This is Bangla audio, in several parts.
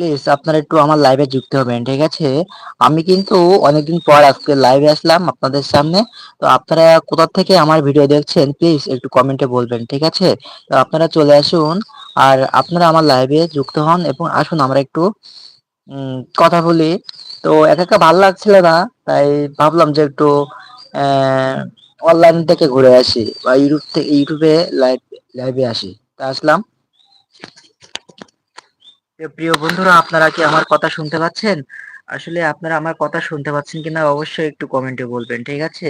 প্লিজ আপনারা একটু আমার লাইভে যুক্ত হবেন, ঠিক আছে? আমি কিন্তু অনেকদিন পর আজকে লাইভে আসলাম আপনাদের সামনে। তো আপনারা কোথা থেকে আমার ভিডিও দেখছেন প্লিজ একটু কমেন্টে বলবেন, ঠিক আছে? তো আপনারা চলে আসুন আর আপনারা আমার লাইভে যুক্ত হন এবং আসুন আমরা একটু কথা বলি। তো একা একা ভালো লাগছিল না, তাই ভাবলাম যে একটু অনলাইন থেকে ঘুরে আসি বা ইউটিউব থেকে ইউটিউবে লাইভ লাইভে আসি। তা আসলাম। প্রিয় বন্ধুরা, আপনারা কি আমার কথা শুনতে পাচ্ছেন? আসলে আপনারা আমার কথা শুনতে পাচ্ছেন কিনা অবশ্যই একটু কমেন্টে বলবেন, ঠিক আছে?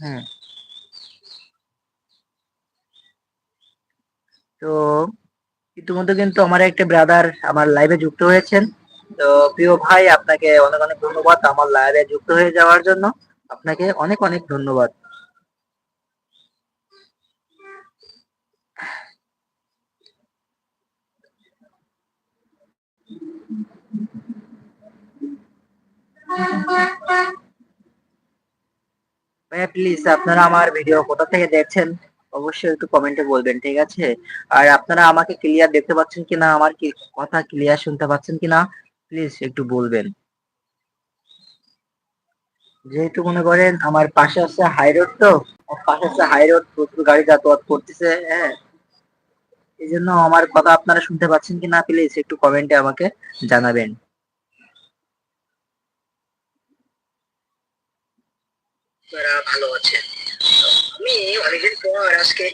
হ্যাঁ। তো ইতিমধ্যে কিন্তু আমার একটা ব্রাদার আমার লাইভে যুক্ত হয়েছেন। তো প্রিয় ভাই, আপনাকে অনেক অনেক ধন্যবাদ আমার লাইভে যুক্ত হয়ে যাওয়ার জন্য। আপনাকে অনেক অনেক ধন্যবাদ ভাইয়া প্লিজ আপনারা আমার ভিডিও কোথা থেকে দেখছেন, অবশ্যই একটু কমেন্টে বলবেন, ঠিক আছে? আর আপনারা আমাকে ক্লিয়ার দেখতে পাচ্ছেন কিনা, আমার কি কথা ক্লিয়ার শুনতে পাচ্ছেন কিনা প্লিজ একটু বলবেন। যেহেতু মনে করেন, আমার পাশে আছে হাই রোড তো পাশে আছে হাই রোড প্রচুর গাড়ি যাতায়াত করতেছে হ্যাঁ। এই জন্য আমার কথা আপনারা শুনতে পাচ্ছেন কিনা প্লিজ একটু কমেন্টে আমাকে জানাবেন। ভালো আছেন। আমি অনেকদিন পর আজকে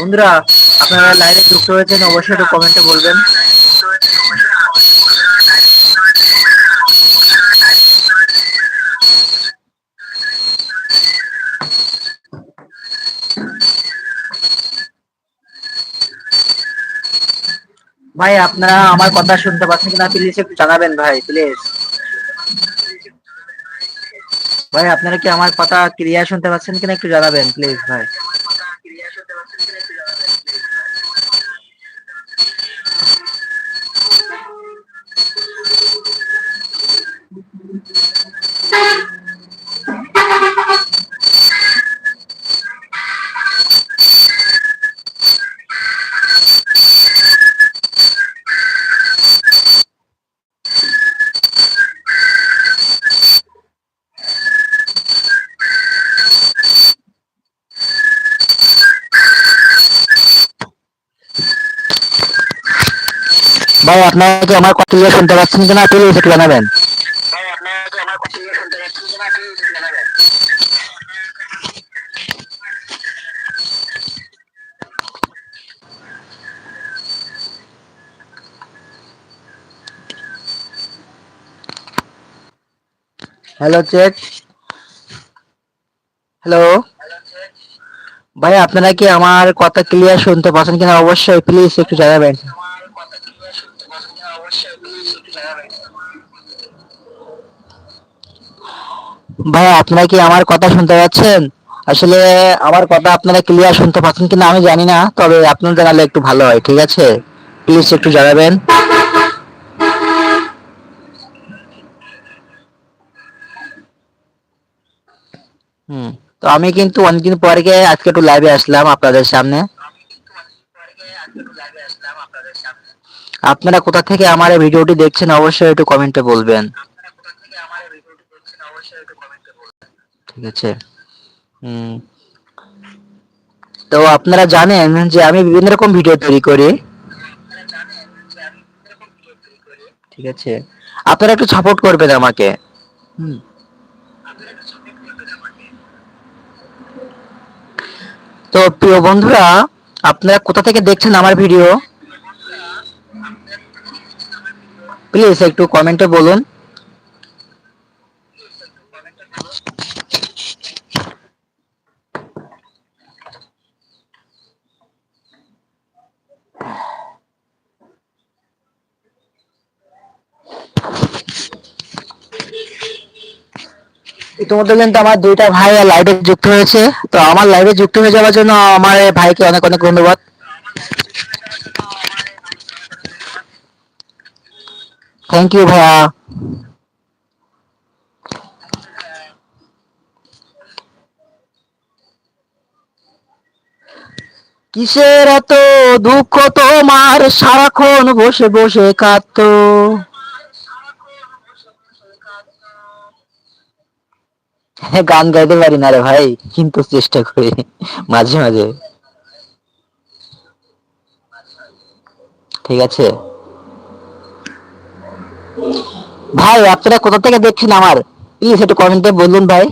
বন্ধুরা, আপনারা লাইভে যুক্ত হয়েছেন, অবশ্যই একটু কমেন্টে বলবেন। ভাই, আপনারা আমার কথা শুনতে পাচ্ছেন কিনা প্লিজ একটু জানাবেন ভাই প্লিজ ভাই, আপনারা কি আমার কথা ক্লিয়ার শুনতে পাচ্ছেন কিনা একটু জানাবেন প্লিজ ভাই। ভাই আপনারা কি আমার কথা শুনতে পাচ্ছেন কিনা? প্লিজ একটু জানাবেন। হ্যালো চেক হ্যালো ভাই আপনারা কি আমার কথা ক্লিয়ার শুনতে পাচ্ছেন কিনা? অবশ্যই প্লিজ একটু জানাবেন। ভাই, আপনারা কি আমার কথা শুনতে পাচ্ছেন? আসলে আমার কথা আপনারা ক্লিয়ার শুনতে পাচ্ছেন কিনা আমি জানি না, তবে আপনারা জানালে একটু ভালো হয়, ঠিক আছে? প্লিজ একটু জানাবেন। হুম, তো আমি কিন্তু অনেকদিন পরে আজকে একটু লাইভে আসলাম আপনাদের সামনে। আপনারা কোথা থেকে আমার এই ভিডিওটি দেখছেন, অবশ্যই একটু কমেন্টে বলবেন। ঠিক আছে? তো আপনারা জানেন যে আমি বিভিন্ন রকম ভিডিও তৈরি করি। ঠিক আছে? আপনারা একটু সাপোর্ট করবেন আমাকে। হুম। তো প্রিয় বন্ধুরা, আপনারা কোথা থেকে দেখছেন আমার ভিডিও প্লিজ একটু কমেন্টে বলুন। ইতিমধ্যে কিন্তু আমার দুইটা ভাই লাইভে যুক্ত হয়েছে। তো আমার লাইভে যুক্ত হয়ে যাওয়ার জন্য আমার ভাইকে অনেক অনেক ধন্যবাদ। থ্যাংক ইউ ভাইয়া। কিসের এত দুঃখ তোমার? সারাক্ষণ বসে বসে কাঁদতো। হ্যাঁ গান গাইতে পারি না রে ভাই, কিন্তু চেষ্টা করি, মাঝে মাঝে। ঠিক আছে? ভাই, আপনারা কোথা থেকে দেখছেন আমার? প্লিজ একটু কমেন্টে বলুন ভাই।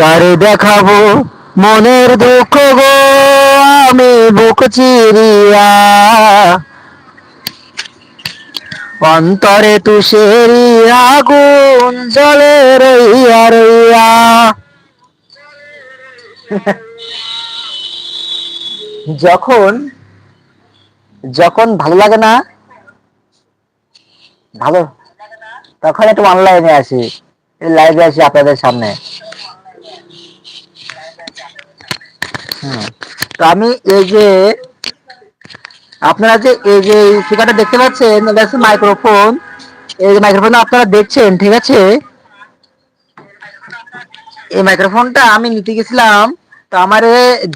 কারে দেখাবো মনের দুঃখ গো, আমি বুক চিরিয়া। অন্তরে তুষেরি আগুন জলে রইয়া রইয়া যখন যখন ভালো লাগে না, ভালো, তখন একটু অনলাইনে আসি লাইভে আসি আপনাদের সামনে। তো আমি এই যে আপনারা যে, এই যে স্পিকারটা দেখতে পাচ্ছেন মাইক্রোফোন এই মাইক্রোফোন আপনারা দেখছেন, ঠিক আছে? এই মাইক্রোফোনটা আমি নিতে গেছিলাম, তো আমার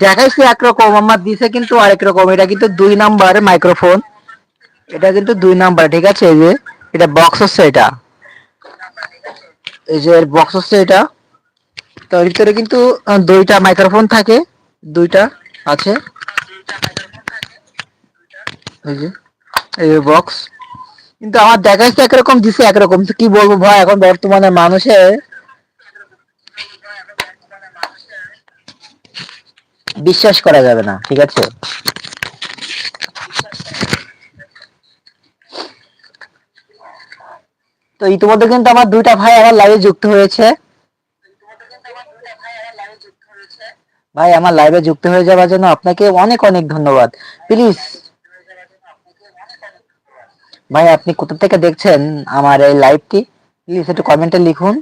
দেখাইছে একরকম আমার দিছে কিন্তু আরেক রকম। এটা কিন্তু দুই নাম্বার মাইক্রোফোন এটা কিন্তু দুই নাম্বার, ঠিক আছে? এই যে, এটা বক্স হচ্ছে এটা। এই যে, এর বক্স হচ্ছে এটা। তো ভিতরে কিন্তু দুইটা মাইক্রোফোন থাকে, দুইটা আছে। এই যে বক্স কিন্তু আমার দেখাচ্ছে একরকম, দিছে একরকম। তো কি বলব ভাই, এখন বর্তমানে মানুষের বিশ্বাস করা যাবে না, ঠিক আছে? তো ইতিমধ্যে কিন্তু আমার দুইটা ভাই আমার লাইভে যুক্ত হয়েছে। ভাই, আমার লাইভে যুক্ত হয়ে যাওয়ার জন্য আপনাকে অনেক অনেক ধন্যবাদ। প্লিজ ভাই, আপনি কোথা থেকে দেখছেন আমার এই লাইভটি প্লিজ একটু কমেন্টে লিখুন।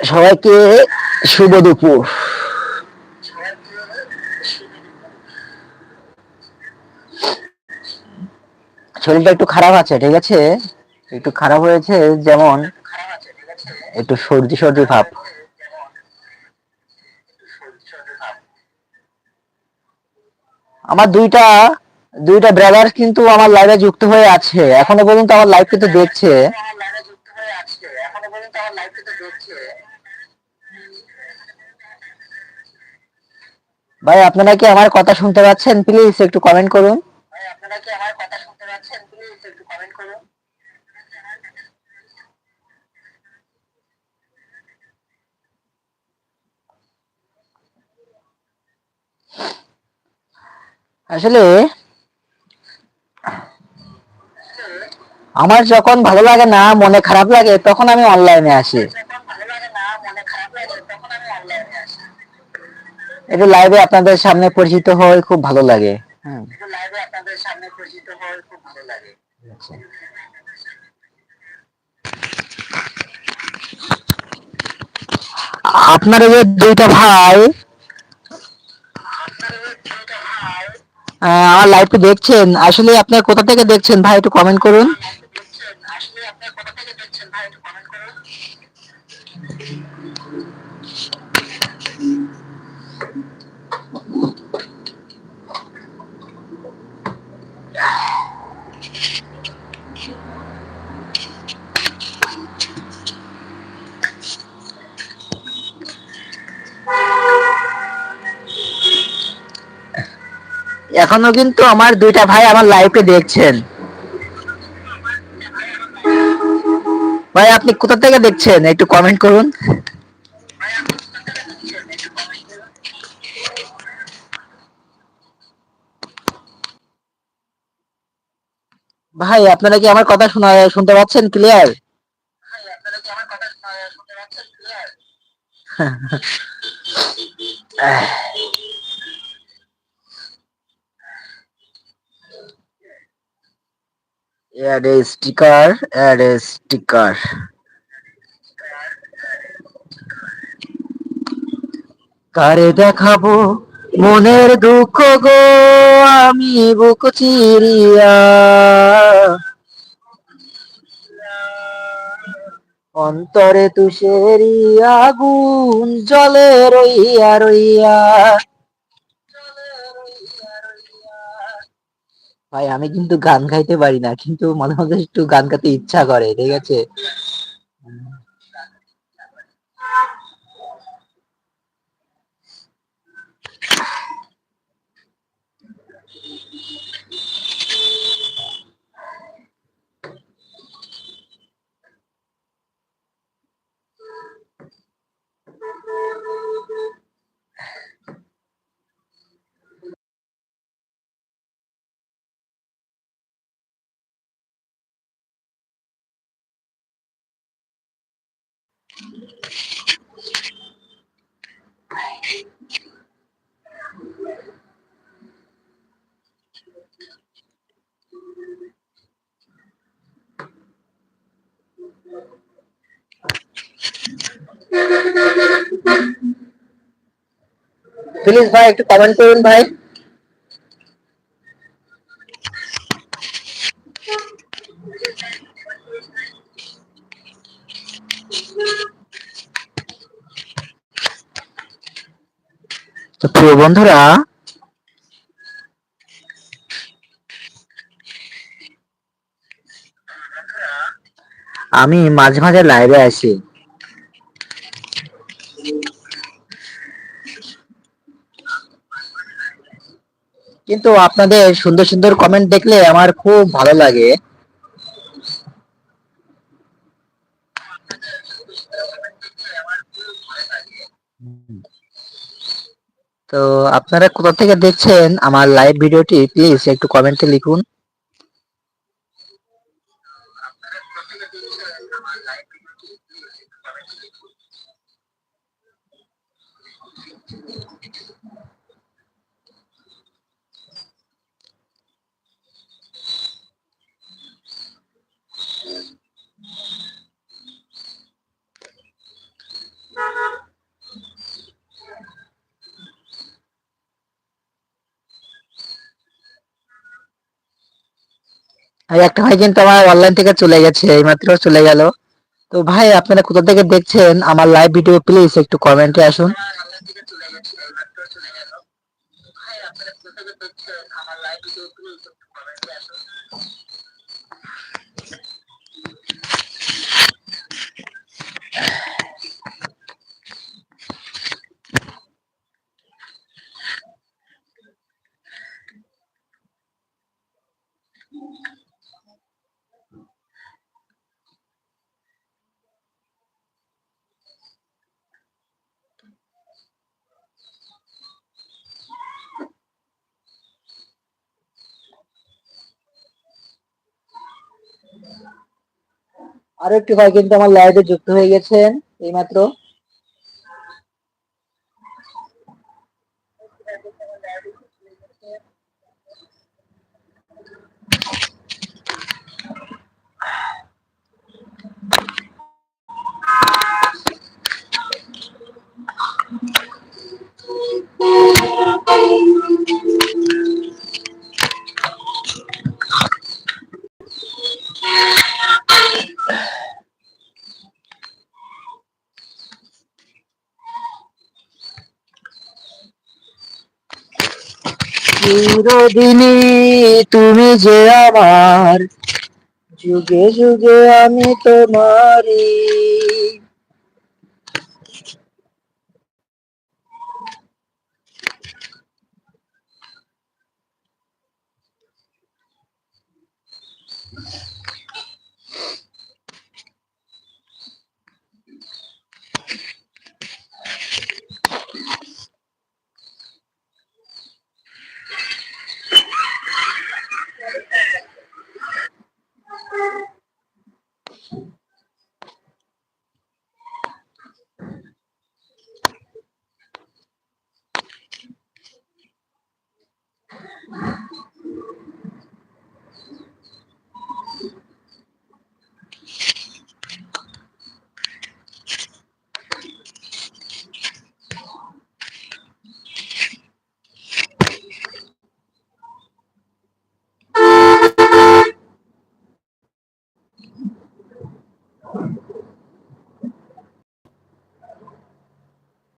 সবাইকে শুভ দুপুর। শরীরটা একটু খারাপ আছে, ঠিক আছে? একটু খারাপ হয়েছে, যেমন একটু সর্দি সর্দি ভাব। আমার দুইটা দুইটা ব্রাদার কিন্তু আমার লাইভে যুক্ত হয়ে আছে। এখনও পর্যন্ত আমার লাইভ কিন্তু দেখছে। ভাই, আপনারা কি আমার কথা শুনতে পাচ্ছেন? প্লিজ একটু কমেন্ট করুন। আসলে আমার যখন ভালো লাগে না, মনে খারাপ লাগে, তখন আমি অনলাইনে আসি একটু লাইভে আপনাদের সামনে পরিচিত হয়ে খুব ভালো লাগে হ্যাঁ। আপনার যে দুইটা ভাই আমার লাইভটি দেখছেন। আসলে আপনার কোথা থেকে দেখছেন? ভাই একটু কমেন্ট করুন। এখনও কিন্তু আমার দুইটা ভাই আমার লাইভে দেখছেন। ভাই আপনি কোথা থেকে দেখছেন? একটু কমেন্ট করুন। ভাই আপনারা কি আমার কথা শোনা শুনতে পাচ্ছেন? Clear add a sticker, add a sticker. কারে দেখাবো মনের দুঃখ গো, আমি বুক চিরিয়া। অন্তরে তুষেরি আগুন, জলে রইয়া রইয়া। ভাই, আমি কিন্তু গান গাইতে পারি না, কিন্তু মাঝে মাঝে একটু গান গাইতে ইচ্ছা করে, ঠিক আছে? প্লিজ ভাই একটু কমেন্ট করুন ভাই তো প্রিয় বন্ধুরা, আমি মাঝে মাঝে লাইভে আসি। কিন্তু আপনাদের সুন্দর সুন্দর কমেন্ট দেখলে আমার খুব ভালো লাগে। তো আপনারা কোথা থেকে দেখছেন আমার লাইভ ভিডিওটি প্লিজ একটু কমেন্টে লিখুন। একটা ভাই কিন্তু আমার অনলাইন থেকে চলে গেছে, এইমাত্র চলে গেল। তো ভাই, আপনারা কোথা থেকে দেখছেন আমার লাইভ ভিডিও প্লিজ একটু কমেন্টে আসুন। আরও একটি ভাই কিন্তু আমার লাইভে যুক্ত হয়ে গেছেন এইমাত্র। চিরদিনই তুমি যে আমার। যুগে যুগে আমি তোমারই